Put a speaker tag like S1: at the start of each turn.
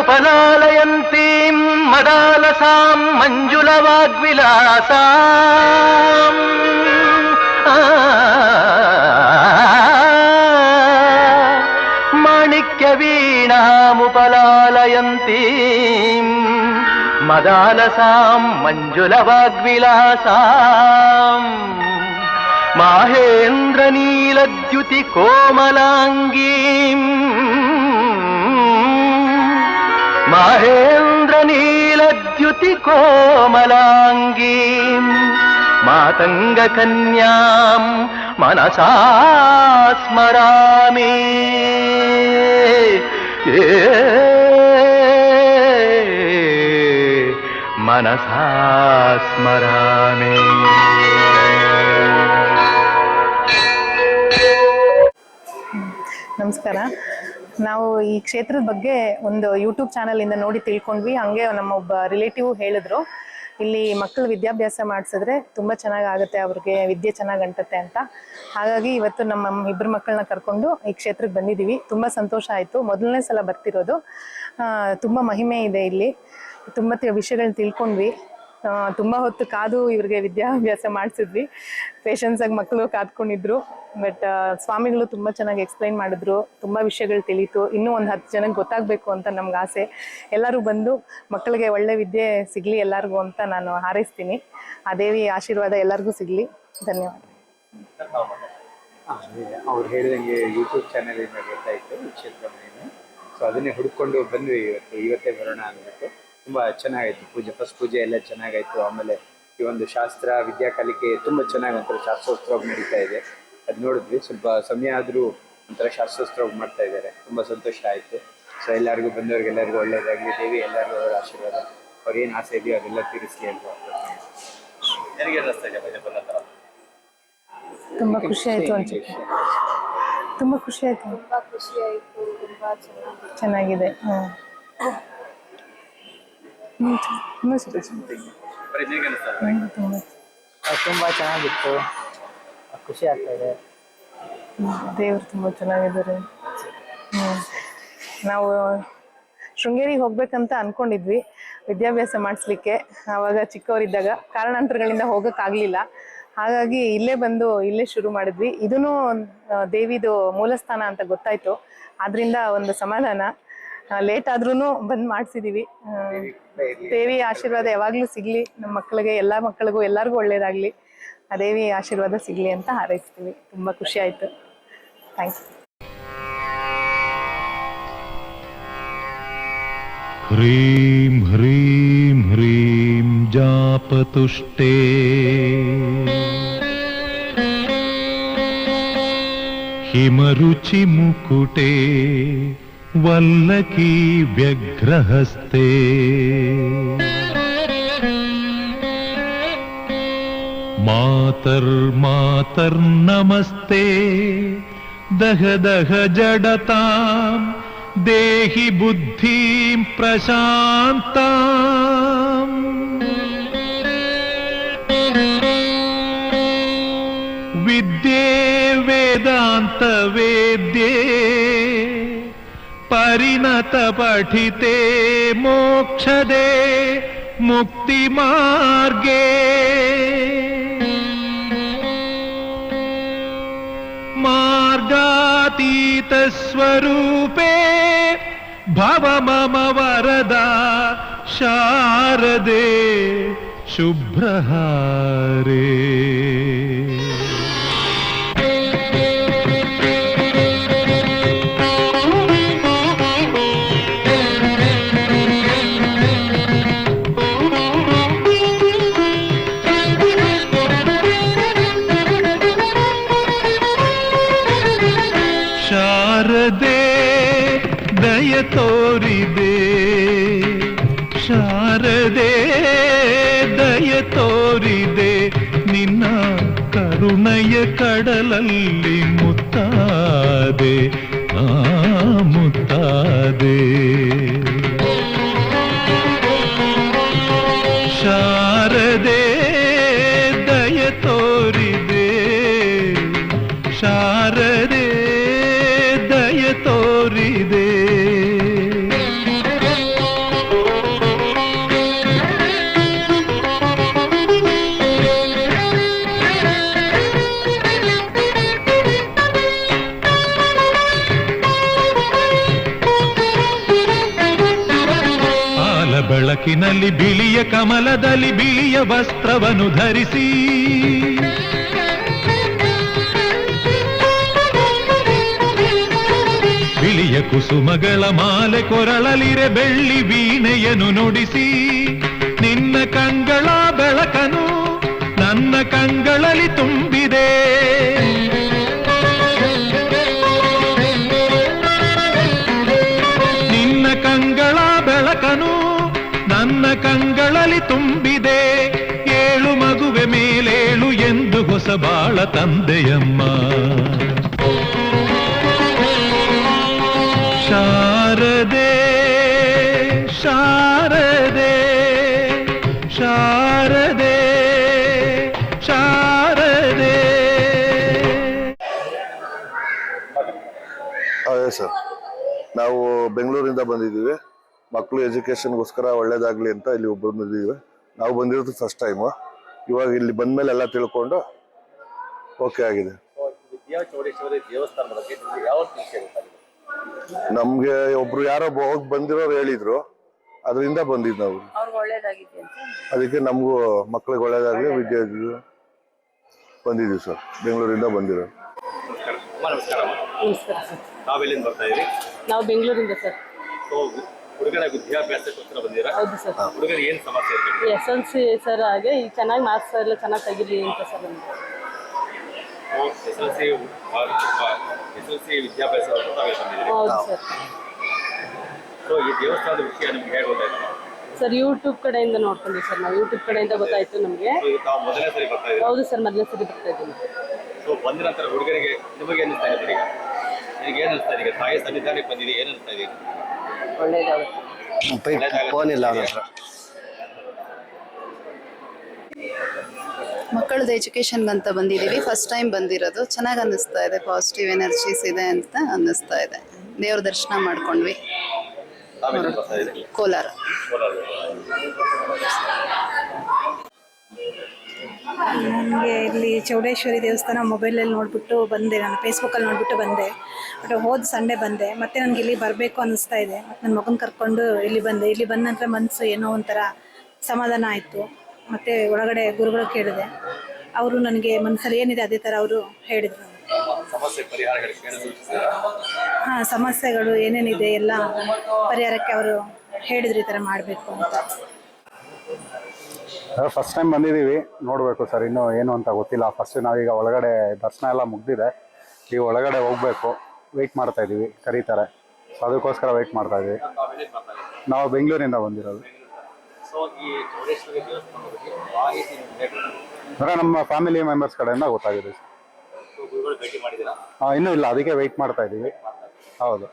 S1: ఉపలాలయంతీం మదాలసాం మంజుల వాగ్విలాసా మాణిక్య వీణాముపలాలయంతీం మదాలసాం మంజుల వాగ్విలాసాం మాహేంద్రనీలద్యుతి కోమలాంగీం మహేంద్రనీలద్యుతి కోమలాంగీ. మాతంగకన్యాం మనసా
S2: స్మరామి. మనసా స్మరామి. నమస్కారం. ನಾವು ಈ ಕ್ಷೇತ್ರದ ಬಗ್ಗೆ ಒಂದು ಯೂಟ್ಯೂಬ್ ಚಾನಲಿಂದ ನೋಡಿ ತಿಳ್ಕೊಂಡ್ವಿ. ಹಂಗೆ ನಮ್ಮ ಒಬ್ಬ ರಿಲೇಟಿವ್ ಹೇಳಿದ್ರು, ಇಲ್ಲಿ ಮಕ್ಕಳು ವಿದ್ಯಾಭ್ಯಾಸ ಮಾಡಿಸಿದ್ರೆ ತುಂಬ ಚೆನ್ನಾಗಿ ಆಗುತ್ತೆ, ಅವ್ರಿಗೆ ವಿದ್ಯೆ ಚೆನ್ನಾಗಿ ಅಂಟುತ್ತೆ ಅಂತ. ಹಾಗಾಗಿ ಇವತ್ತು ನಮ್ಮ ಇಬ್ಬರು ಮಕ್ಕಳನ್ನ ಕರ್ಕೊಂಡು ಈ ಕ್ಷೇತ್ರಕ್ಕೆ ಬಂದಿದ್ದೀವಿ. ತುಂಬ ಸಂತೋಷ ಆಯಿತು. ಮೊದಲನೇ ಸಲ ಬರ್ತಿರೋದು. ತುಂಬ ಮಹಿಮೆ ಇದೆ ಇಲ್ಲಿ. ತುಂಬ ವಿಷಯಗಳನ್ನ ತಿಳ್ಕೊಂಡ್ವಿ. ತುಂಬ ಹೊತ್ತು ಕಾದು ಇವ್ರಿಗೆ ವಿದ್ಯಾಭ್ಯಾಸ ಮಾಡಿಸಿದ್ವಿ. ಪೇಷನ್ಸಾಗಿ ಮಕ್ಕಳು ಕಾದ್ಕೊಂಡಿದ್ರು. ಬಟ್ ಸ್ವಾಮಿಗಳು ತುಂಬ ಚೆನ್ನಾಗಿ ಎಕ್ಸ್ಪ್ಲೈನ್ ಮಾಡಿದ್ರು. ತುಂಬ ವಿಷಯಗಳು ತಿಳಿತು. ಇನ್ನೂ ಒಂದು ಹತ್ತು ಜನಕ್ಕೆ ಗೊತ್ತಾಗಬೇಕು ಅಂತ ನಮ್ಗೆ ಆಸೆ. ಎಲ್ಲರೂ ಬಂದು ಮಕ್ಕಳಿಗೆ ಒಳ್ಳೆ ವಿದ್ಯೆ ಸಿಗಲಿ ಎಲ್ಲರಿಗೂ ಅಂತ ನಾನು ಹಾರೈಸ್ತೀನಿ. ಆ ದೇವಿ ಆಶೀರ್ವಾದ ಎಲ್ಲರಿಗೂ ಸಿಗಲಿ. ಧನ್ಯವಾದ.
S3: ಅವ್ರು ಹೇಳಿದಂಗೆ ಯೂಟ್ಯೂಬ್ ಚಾನಲಿಂದ ಗೊತ್ತಾಯಿತು. ಕ್ಷೇತ್ರ ಸೊ ಅದನ್ನೇ ಹುಡ್ಕೊಂಡು ಬಂದ್ವಿ ಇವತ್ತು. ಇವತ್ತೇ ಬರೋಣ ಅಂದ್ಬಿಟ್ಟು. ತುಂಬ ಚೆನ್ನಾಗಾಯ್ತು. ಪೂಜೆ ಫಸ್ಟ್ ಪೂಜೆ ಎಲ್ಲ ಚೆನ್ನಾಗಾಯ್ತು. ಆಮೇಲೆ ಈ ಒಂದು ಶಾಸ್ತ್ರ ವಿದ್ಯಾ ಕಲಿಕೆ ತುಂಬ ಚೆನ್ನಾಗಿ ಒಂಥರ ಶಾಸ್ತ್ರೋತ್ಸವ ನಡೀತಾ ಇದೆ. ಅದು ನೋಡಿದ್ವಿ. ಸ್ವಲ್ಪ ಸಮಯ ಆದರೂ ಒಂಥರ ಶಾಸ್ತ್ರೋತ್ಸವ ಮಾಡ್ತಾ ಇದ್ದಾರೆ. ತುಂಬ ಸಂತೋಷ ಆಯಿತು. ಸೊ ಎಲ್ಲರಿಗೂ ಬಂದವ್ರಿಗೆಲ್ಲರಿಗೂ ಒಳ್ಳೇದಾಗಲಿ. ದೇವಿ ಎಲ್ಲರಿಗೂ ಅವರ ಆಶೀರ್ವಾದ. ಅವ್ರು ಏನು ಆಸೆ ಇದೆಯೋ ಅದೆಲ್ಲ ತೀರಿಸಲಿ ಅಂತ
S2: ತುಂಬ ಖುಷಿ ಆಯಿತು ಅನ್ಸುತ್ತೆ ತುಂಬ ಖುಷಿ ಆಯಿತು.
S4: ತುಂಬಾ ಖುಷಿ ಆಯ್ತು. ತುಂಬಾ ಚೆನ್ನಾಗಿದೆ.
S2: ಚೆನ್ನಾಗಿದೆ. ಹ್ಞೂ ತುಂಬ
S5: ತುಂಬ ಚೆನ್ನಾಗಿತ್ತು ಖುಷಿ ಆಗ್ತಾ ಇದೆ
S2: ದೇವ್ರು ತುಂಬ ಚೆನ್ನಾಗಿದ್ದಾರೆ ಹ್ಮ್. ನಾವು ಶೃಂಗೇರಿಗೆ ಹೋಗ್ಬೇಕಂತ ಅನ್ಕೊಂಡಿದ್ವಿ. ವಿದ್ಯಾಭ್ಯಾಸ ಮಾಡಿಸ್ಲಿಕ್ಕೆ. ಆವಾಗ ಚಿಕ್ಕವರಿದ್ದಾಗ ಕಾರಣಾಂತರಗಳಿಂದ ಹೋಗೋಕ್ಕಾಗಲಿಲ್ಲ. ಹಾಗಾಗಿ ಇಲ್ಲೇ ಬಂದು ಇಲ್ಲೇ ಶುರು ಮಾಡಿದ್ವಿ. ಇದೂ ದೇವಿದು ಮೂಲಸ್ಥಾನ ಅಂತ ಗೊತ್ತಾಯ್ತು. ಆದ್ರಿಂದ ಒಂದು ಸಮಾಧಾನ. ಲೇಟ್ ಆದ್ರೂ ಬಂದು ಮಾಡಿಸಿದೀವಿ ದೇವಿ ಆಶೀರ್ವಾದ ಯಾವಾಗಲೂ ಸಿಗಲಿ ನಮ್ಮ ಮಕ್ಕಳಿಗೆ ಎಲ್ಲ ಮಕ್ಕಳಿಗೂ ಎಲ್ಲರಿಗೂ ಒಳ್ಳೇದಾಗಲಿ ಆ ದೇವಿ ಆಶೀರ್ವಾದ ಸಿಗಲಿ ಅಂತ ಹಾರೈಸ್ತೀವಿ ತುಂಬ ಖುಷಿ ಆಯಿತು ಥ್ಯಾಂಕ್ಸ್
S6: ह्रीं ह्रीं ह्रीं जापतुष्टे हिमरुचिमुकुटे वल्लकी व्यग्रहस्ते। मातर्मातर्नमस्ते दह दह जडताम् देहि बुद्धिं प्रशान्ताम्। विद्ये वेदान्तवेद्ये परिणतपठिते मोक्षदे मुक्तिमार्गे। मार्गातीतस्वरूपे भव मम वरदा शारदे शुभ्रहारे ಶಾರದೆ ದಯ ತೋರಿದೆ. ಶಾರದೆ ದಯ ತೋರಿದೆ. ನಿನ್ನ ಕರುಣಯ ಕಡಲಲ್ಲಿ ಮುತ್ತಾದೆ ಆ ಮುತ್ತಾದೆ. ಬೆಳಕಿನಲ್ಲಿ ಬಿಳಿಯ ಕಮಲದಲ್ಲಿ ಬಿಳಿಯ ವಸ್ತ್ರವನ್ನು ಧರಿಸಿ. ಬಿಳಿಯ ಕುಸುಮಗಳ ಮಾಲೆ ಕೊರಳಲಿರೆ ಬೆಳ್ಳಿ ವೀಣೆಯನ್ನು ನುಡಿಸಿ. ನಿನ್ನ ಕಂಗಳ ಬೆಳಕನು ನನ್ನ ಕಂಗಳಲ್ಲಿ ತುಂಬಿದೆ. ಹೊಸ ಬಾಳ ತಂದೆಯಮ್ಮ. ಶಾರದೆ ಶಾರದೆ ಶಾರದೆ ಶಾರದೆ.
S7: ಅದೇ ಸರ್ ನಾವು ಬೆಂಗಳೂರಿಂದ ಬಂದಿದ್ದೀವಿ. ಮಕ್ಕಳು ಎಜುಕೇಷನ್ಗೋಸ್ಕರ ಒಳ್ಳೇದಾಗ್ಲಿ ಅಂತ ಇಲ್ಲಿ ಒಬ್ಬರು ಬಂದಿದ್ದೀವಿ. ನಾವು ಬಂದಿರೋದು ಫಸ್ಟ್ ಟೈಮು ಇವಾಗ ಇಲ್ಲಿ ಬಂದ್ಮೇಲೆ ಎಲ್ಲ ತಿಳ್ಕೊಂಡು ಓಕೆ ಆಗಿದೆ.
S1: ವಿದ್ಯಾ ಚೌಡೇಶ್ವರಿ ದೇವಸ್ಥಾನದ ಬಗ್ಗೆ ನಿಮ್ಗೆ ಯಾವ ವಿಷಯ ಗೊತ್ತಾಗಿದೆ
S7: ನಮ್ಗೆ ಒಬ್ರು ಯಾರೋ ಹೋಗಿ ಬಂದಿರೋರು ಹೇಳಿದ್ರು. ಅದರಿಂದ ಬಂದಿದ್ದು ನಾವು.
S4: ಅವ್ರಿಗೆ ಒಳ್ಳೇದಾಗಿದೆ ಅಂತ
S7: ಅದಕ್ಕೆ ನಮಗೂ ಮಕ್ಳಿಗೆ ಒಳ್ಳೇದಾಗಲಿ ವಿದ್ಯೆ ಬಂದಿದ್ದೀವಿ ಸರ್. ಬೆಂಗಳೂರಿಂದ ಬಂದಿರೋ
S1: ನಮಸ್ಕಾರ. ಅಮ್ಮ ನಮಸ್ಕಾರ.
S8: ನಮಸ್ಕಾರ ಸರ್.
S1: ತಾವೆಲ್ಲಿಂದ ಬರ್ತಾ ಇದ್ರಿ
S8: ನಾವು ಬೆಂಗಳೂರಿಂದ ಸರ್.
S1: ಸೊ ಹುಡುಗನ ವಿದ್ಯಾಭ್ಯಾಸಕ್ಕೋಸ್ಕರ ಬಂದಿರಾ
S8: ಹೌದು ಸರ್.
S1: ಹುಡುಗರಿಗೆ ಏನ್ ಸಮಸ್ಯೆ ಇದೆ
S8: ಎಸ್ ಎಲ್ ಸಿ ಸರ್ ಹಾಗೆ ಈ ಚೆನ್ನಾಗಿ ಮಾರ್ಕ್ಸ್ ಎಲ್ಲ ಚೆನ್ನಾಗಿ ತೆಗಿಲಿ ಅಂತ ಸರ್ ನಮ್ಗೆ.
S1: S L C S L C ವಿದ್ಯಾಭ್ಯಾಸ ತಾವೇ
S8: ಹೌದು ಸರ್
S1: ಸೊ ಈ ದೇವಸ್ಥಾನದ ವಿಷಯ ನಿಮ್ಗೆ ಹೇಗೆ ಗೊತ್ತಾಯ್ತು
S8: ಸರ್ ಯೂಟ್ಯೂಬ್ ಕಡೆಯಿಂದ ನೋಡ್ಕೊಂಡ್ವಿ ಸರ್ ನಾವು. ಯೂಟ್ಯೂಬ್ ಕಡೆಯಿಂದ ಗೊತ್ತಾಯ್ತು ನಮಗೆ.
S1: ಸೊ ಇದು ತಾವು ಮೊದಲನೇ ಸರಿ ಬರ್ತಾ
S8: ಹೌದು ಸರ್ ಮೊದಲನೇ ಸರಿ ಬರ್ತಾ ಇದ್ದೀನಿ.
S1: ಸೊ ಬಂದ ನಂತರ ಹುಡುಗರಿಗೆ ನಿಮಗೆ ಏನಿಸ್ತಾ ಇದೆ ಈಗ? ನಿಮಗೆ ಏನು ಅನಿಸ್ತಾ ಇದೆ ಈಗ? ತಾಯಿ ಸನ್ನಿಧಾನಕ್ಕೆ ಬಂದಿದೆ ಏನು ಅನಿಸ್ತಾ ಇದೆ
S8: ಒಳ್ಳೇದಾಗುತ್ತೆ.
S7: ಫೋನ್ ಇಲ್ಲ ಅವನ ಹತ್ರ.
S9: ಮಕ್ಕಳದ್ದು ಎಜುಕೇಷನ್ಗಂತ ಬಂದಿದ್ದೀವಿ. ಫಸ್ಟ್ ಟೈಮ್ ಬಂದಿರೋದು. ಚೆನ್ನಾಗಿ ಅನ್ನಿಸ್ತಾ ಇದೆ. ಪಾಸಿಟಿವ್ ಎನರ್ಜೀಸ್ ಇದೆ ಅಂತ ಅನ್ನಿಸ್ತಾ ಇದೆ. ದೇವ್ರ ದರ್ಶನ ಮಾಡ್ಕೊಂಡ್ವಿ. ಕೋಲಾರ.
S10: ನನಗೆ ಇಲ್ಲಿ ಚೌಡೇಶ್ವರಿ ದೇವಸ್ಥಾನ ಮೊಬೈಲಲ್ಲಿ ನೋಡಿಬಿಟ್ಟು ಬಂದೆ. ನಾನು ಫೇಸ್ಬುಕ್ಕಲ್ಲಿ ನೋಡಿಬಿಟ್ಟು ಬಂದೆ. ಬಟ್ ಹೋದ ಸಂಡೆ ಬಂದೆ. ಮತ್ತೆ ನನಗೆ ಇಲ್ಲಿ ಬರಬೇಕು ಅನ್ನಿಸ್ತಾ ಇದೆ. ನನ್ನ ಮಗನ ಕರ್ಕೊಂಡು ಇಲ್ಲಿ ಬಂದೆ. ಇಲ್ಲಿ ಬಂದ ನಂತರ ಮನಸ್ಸು ಏನೋ ಒಂಥರ ಸಮಾಧಾನ ಆಯಿತು. ಮತ್ತು ಒಳಗಡೆ ಗುರುಗಳು ಕೇಳಿದೆ. ಅವರು ನನಗೆ ಮನಸ್ಸಲ್ಲಿ ಏನಿದೆ ಅದೇ ಥರ ಅವರು ಹೇಳಿದರು.
S1: ಸಮಸ್ಯೆ ಪರಿಹಾರಗಳಿಗೆ ಏನು ಸೂಚಿಸಿದ್ದಾರೆ
S10: ಹಾಂ ಸಮಸ್ಯೆಗಳು ಏನೇನಿದೆ ಎಲ್ಲ ಪರಿಹಾರಕ್ಕೆ ಅವರು ಹೇಳಿದ್ರು ಈ ಥರ ಮಾಡಬೇಕು ಅಂತ.
S11: ಫಸ್ಟ್ ಟೈಮ್ ಬಂದಿದ್ದೀವಿ. ನೋಡಬೇಕು ಸರ್ ಇನ್ನೂ ಏನು ಅಂತ ಗೊತ್ತಿಲ್ಲ. ಫಸ್ಟ್ ನಾವೀಗ ಒಳಗಡೆ ದರ್ಶನ ಎಲ್ಲ ಮುಗ್ದಿದೆ. ಈಗ ಒಳಗಡೆ ಹೋಗಬೇಕು. ವೆಯ್ಟ್ ಮಾಡ್ತಾ ಇದ್ದೀವಿ ಕರೀತಾರೆ. ಸೊ ಅದಕ್ಕೋಸ್ಕರ ವೆಯ್ಟ್ ಮಾಡ್ತಾ ಇದ್ದೀವಿ ನಾವು ಬೆಂಗಳೂರಿಂದ ಬಂದಿರೋದು.
S1: ಸೊ ಈ ಚೌಡೇಶ್ವರಿ ದೇವಸ್ಥಾನದ ಬಗ್ಗೆ ಮಾಹಿತಿ ನಿಮ್ಗೆ ಹೇಗೆ ಗೊತ್ತಾಗಿದೆ?
S11: ಅಂದರೆ ನಮ್ಮ ಫ್ಯಾಮಿಲಿ ಮೆಂಬರ್ಸ್ ಕಡೆಯಿಂದ ಗೊತ್ತಾಗಿದೆ
S1: ಸೊ ಗುರುಗಳು ಭೇಟಿ ಮಾಡಿದ್ದೀರಾ?
S11: ಹಾಂ ಇನ್ನೂ ಇಲ್ಲ ಅದಕ್ಕೆ ವೆಯ್ಟ್ ಮಾಡ್ತಾ ಇದ್ದೀವಿ. ಹೌದು.